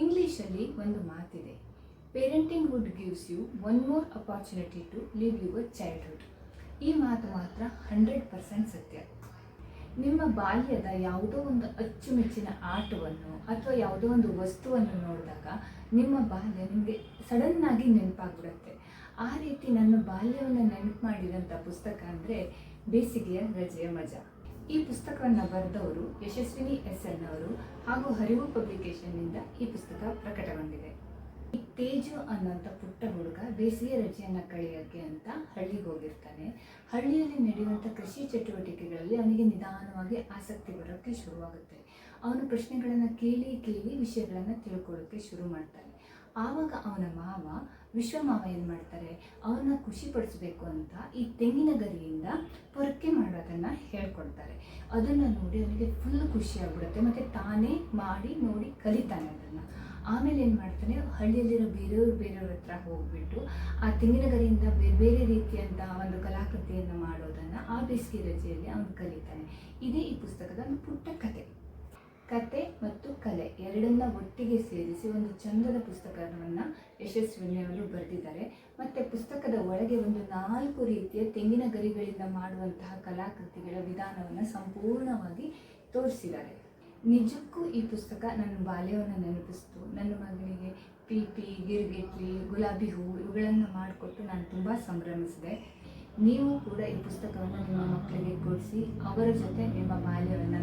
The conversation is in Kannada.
ಇಂಗ್ಲೀಷಲ್ಲಿ ಒಂದು ಮಾತಿದೆ. Parenting would gives you one more opportunity to live your childhood ಈ ಮಾತು ಮಾತ್ರ ಹಂಡ್ರೆಡ್ ಪರ್ಸೆಂಟ್ ಸತ್ಯ. ನಿಮ್ಮ ಬಾಲ್ಯದ ಯಾವುದೋ ಒಂದು ಅಚ್ಚುಮೆಚ್ಚಿನ ಆಟವನ್ನು ಅಥವಾ ಯಾವುದೋ ಒಂದು ವಸ್ತುವನ್ನು ನೋಡಿದಾಗ ನಿಮ್ಮ ಬಾಲ್ಯ ನಿಮಗೆ ಸಡನ್ನಾಗಿ ನೆನಪಾಗ್ಬಿಡುತ್ತೆ. ಆ ರೀತಿ ನನ್ನ ಬಾಲ್ಯವನ್ನು ನೆನಪು ಮಾಡಿದಂಥ ಪುಸ್ತಕ ಅಂದರೆ ಬೇಸಿಗೆಯ ರಜೆಯ ಮಜಾ. ಈ ಪುಸ್ತಕವನ್ನು ಬರೆದವರು ಯಶಸ್ವಿನಿ ಎಸ್ ಎನ್ ಅವರು ಹಾಗೂ ಹರಿವು ಪಬ್ಲಿಕೇಶನ್ನಿಂದ ಈ ಪುಸ್ತಕ ಪ್ರಕಟಗೊಂಡಿದೆ. ಈ ತೇಜು ಅನ್ನೋಂಥ ಪುಟ್ಟ ಹುಡುಗ ಬೇಸಿಗೆ ರಜೆಯನ್ನು ಕಳೆಯೋಕ್ಕೆ ಅಂತ ಹಳ್ಳಿಗೆ ಹೋಗಿರ್ತಾನೆ. ಹಳ್ಳಿಯಲ್ಲಿ ನಡೆಯುವಂಥ ಕೃಷಿ ಚಟುವಟಿಕೆಗಳಲ್ಲಿ ಅವನಿಗೆ ನಿಧಾನವಾಗಿ ಆಸಕ್ತಿ ಬರೋಕ್ಕೆ ಶುರುವಾಗುತ್ತೆ. ಅವನು ಪ್ರಶ್ನೆಗಳನ್ನು ಕೇಳಿ ಕೇಳಿ ವಿಷಯಗಳನ್ನು ತಿಳ್ಕೊಳ್ಳೋಕ್ಕೆ ಶುರು ಮಾಡ್ತಾನೆ. ಆವಾಗ ಅವನ ಮಾವ ವಿಶ್ವಮಾವ ಏನು ಮಾಡ್ತಾರೆ? ಅವನ್ನ ಖುಷಿಪಡಿಸ್ಬೇಕು ಅಂತ ಈ ತೆಂಗಿನ ಗರಿಯಿಂದ ಪೊರಕೆ ಮಾಡೋದನ್ನು ಹೇಳ್ಕೊಡ್ತಾರೆ. ಅದನ್ನು ನೋಡಿ ಅವನಿಗೆ ಫುಲ್ ಖುಷಿ ಆಗ್ಬಿಡುತ್ತೆ. ಮತ್ತು ತಾನೇ ಮಾಡಿ, ನೋಡಿ ಕಲಿತಾನೆ ಅದನ್ನು. ಆಮೇಲೆ ಏನು ಮಾಡ್ತಾನೆ? ಹಳ್ಳಿಯಲ್ಲಿರೋ ಬೇರೆಯವ್ರು ಬೇರೆಯವ್ರ ಹತ್ರ ಹೋಗ್ಬಿಟ್ಟು ಆ ತೆಂಗಿನ ಗರಿಯಿಂದ ಬೇರೆ ಬೇರೆ ರೀತಿಯಂಥ ಒಂದು ಕಲಾಕೃತಿಯನ್ನು ಮಾಡೋದನ್ನು ಆ ಬೇಸಿಗೆ ರಜೆಯಲ್ಲಿ ಅವನು ಕಲಿತಾನೆ. ಇದೇ ಈ ಪುಸ್ತಕದ ಒಂದು ಪುಟ್ಟ ಕತೆ. ಕತೆ ಎರಡನ್ನ ಒಟ್ಟಿಗೆ ಸೇರಿಸಿ ಒಂದು ಚಂದದ ಪುಸ್ತಕವನ್ನು ಯಶಸ್ವಿನಿಯವರು ಬರೆದಿದ್ದಾರೆ. ಮತ್ತು ಪುಸ್ತಕದ ಒಳಗೆ ಒಂದು ನಾಲ್ಕು ರೀತಿಯ ತೆಂಗಿನ ಗರಿಗಳಿಂದ ಮಾಡುವಂತಹ ಕಲಾಕೃತಿಗಳ ವಿಧಾನವನ್ನು ಸಂಪೂರ್ಣವಾಗಿ ತೋರಿಸಿದ್ದಾರೆ. ನಿಜಕ್ಕೂ ಈ ಪುಸ್ತಕ ನನ್ನ ಬಾಲ್ಯವನ್ನು ನೆನಪಿಸ್ತು. ನನ್ನ ಮಗನಿಗೆ ಪೀಪಿ ಗಿರ್ಗಿಟ್ಲಿ, ಗುಲಾಬಿ ಹೂವು ಇವುಗಳನ್ನು ಮಾಡಿಕೊಟ್ಟು ನಾನು ತುಂಬ ಸಂಭ್ರಮಿಸಿದೆ. ನೀವು ಕೂಡ ಈ ಪುಸ್ತಕವನ್ನು ನಿಮ್ಮ ಮಕ್ಕಳಿಗೆ ಕೊಡಿಸಿ ಅವರ ಜೊತೆ ನಿಮ್ಮ ಬಾಲ್ಯವನ್ನು